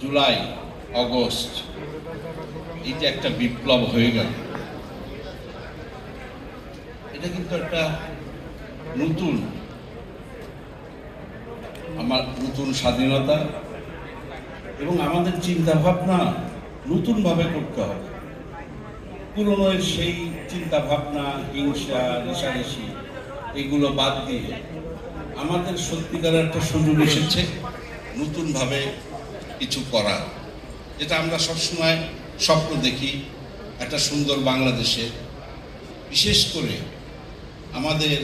July, August যে একটা বিপ্লব হয়ে গেল। এটা কিন্তু একটা নতুন, আমার নতুন স্বাধীনতা এবং আমাদের চিন্তা ভাবনা নতুনভাবে করতে হবে। পুরনো সেই চিন্তা ভাবনা হিংসা রেশারেশি এগুলো বাদ দিয়ে আমাদের সত্যিকার একটা সুযোগ এসেছে, নতুনভাবে কিছু করা যেটা আমরা সবসময় স্বপ্ন দেখি, একটা সুন্দর বাংলাদেশে। বিশেষ করে আমাদের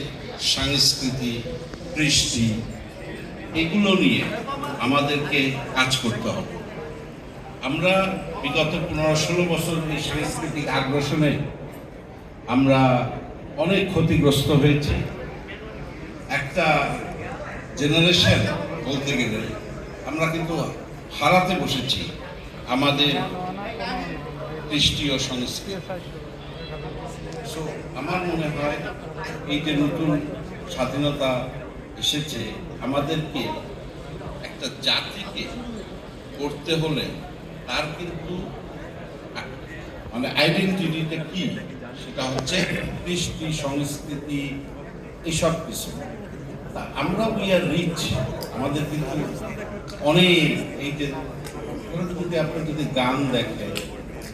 সংস্কৃতি, কৃষ্টি, এগুলো নিয়ে আমাদেরকে কাজ করতে হবে। আমরা বিগত পনেরো ষোলো বছর এই সাংস্কৃতিক আগ্রাসনে আমরা অনেক ক্ষতিগ্রস্ত হয়েছি। একটা জেনারেশন বলতে গেলে আমরা কিন্তু হারাতে বসেছি আমাদের ও সংস্কৃতি। সো আমার মনে হয় এই যে নতুন স্বাধীনতা এসেছে, আমাদেরকে একটা জাতিকে করতে হলে তার কিন্তু মানে আইডেন্টিটিটা কি? সেটা হচ্ছে কৃষ্টি, সংস্কৃতি, এসব কিছু। আমরা উই আর রিচ আমাদের কিন্তু অনেক এই যে যদি আপনি যদি গান দেখেন,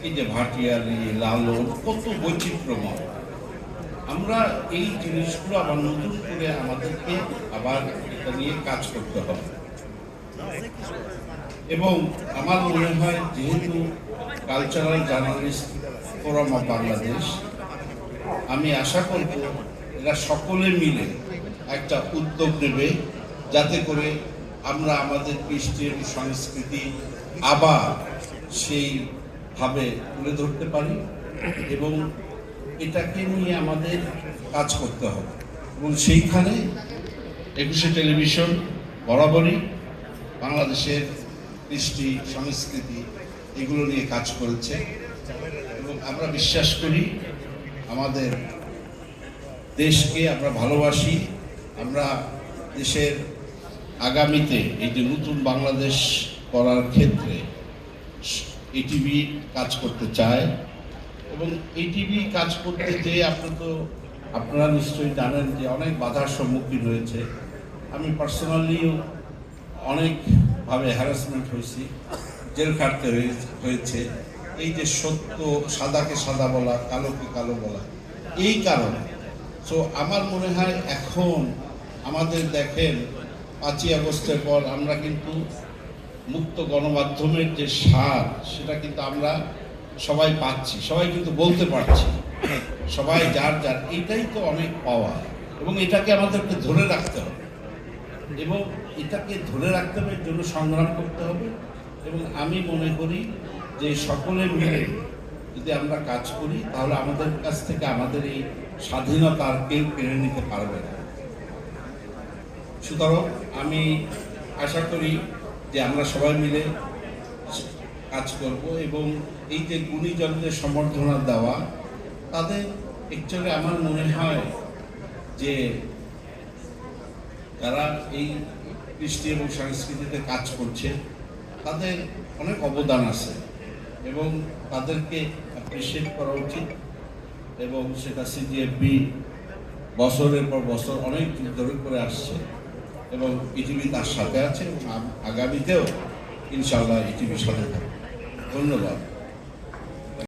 এই যে ভাটিয়ালি, লালন, কত বৈচিত্র্যময়। আমরা এই জিনিসগুলো আবার নতুন করে আমাদেরকে আবার এটা নিয়ে কাজ করতে হবে। এবং আমার মনে হয় যেহেতু cultural journalist forum of Bangladesh আমি আশা করব এরা সকলে মিলে একটা উদ্যোগ নেবে যাতে করে আমরা আমাদের কৃষ্টি সংস্কৃতি আবার সেইভাবে তুলে ধরতে পারি এবং এটাকে নিয়ে আমাদের কাজ করতে হবে। এবং সেইখানে একুশে টেলিভিশন বরাবরই বাংলাদেশের কৃষ্টি সংস্কৃতি এগুলো নিয়ে কাজ করেছে। এবং আমরা বিশ্বাস করি আমাদের দেশকে আমরা ভালোবাসি। আমরা দেশের আগামীতে এই যে নতুন বাংলাদেশ করার ক্ষেত্রে এটিভি কাজ করতে চায় এবং এটিভি কাজ করতে যে আপনি তো, আপনারা নিশ্চয়ই জানেন যে অনেক বাধার সম্মুখীন হয়েছে। আমি পার্সোনালিও অনেকভাবে হ্যারাসমেন্ট হয়েছি, জেল খাটতে হয়ে- হয়েছে। এই যে সত্য, সাদাকে সাদা বলা, কালোকে কালো বলা, এই কারণে। সো আমার মনে হয় এখন আমাদের দেখেন, পাঁচই আগস্টের পর আমরা কিন্তু মুক্ত গণমাধ্যমের যে সার সেটা কিন্তু আমরা সবাই পাচ্ছি, সবাই কিন্তু বলতে পারছি। সবাই যার যার, এটাই তো অনেক পাওয়া এবং এটাকে আমাদেরকে ধরে রাখতে হবে। এবং এটাকে ধরে রাখতে হবে জন্য সংগ্রাম করতে হবে এবং আমি মনে করি যে সকলে মিলে যদি আমরা কাজ করি, তাহলে আমাদের কাছ থেকে আমাদের এই স্বাধীনতা আর কেউ কেড়ে নিতে পারবে না। সুতরাং আমি আশা করি যে আমরা সবাই মিলে কাজ করব এবং এই যে গুণীজনদের সম্বর্ধনা দেওয়া তাদের অ্যাকচুয়ালি আমার মনে হয় যে যারা এই কৃষ্টি এবং সংস্কৃতিতে কাজ করছে, তাদের অনেক অবদান আছে এবং তাদেরকে অ্যাপ্রিসিয়েট করা উচিত এবং সেটা সিজিএফবি বছরের পর বছর অনেক ধরে করে আসছে। এবং ইটিভি তার সাথে আছে এবং আগামীতেও ইনশাল্লাহ ইটিভির সাথে থাকবে। ধন্যবাদ।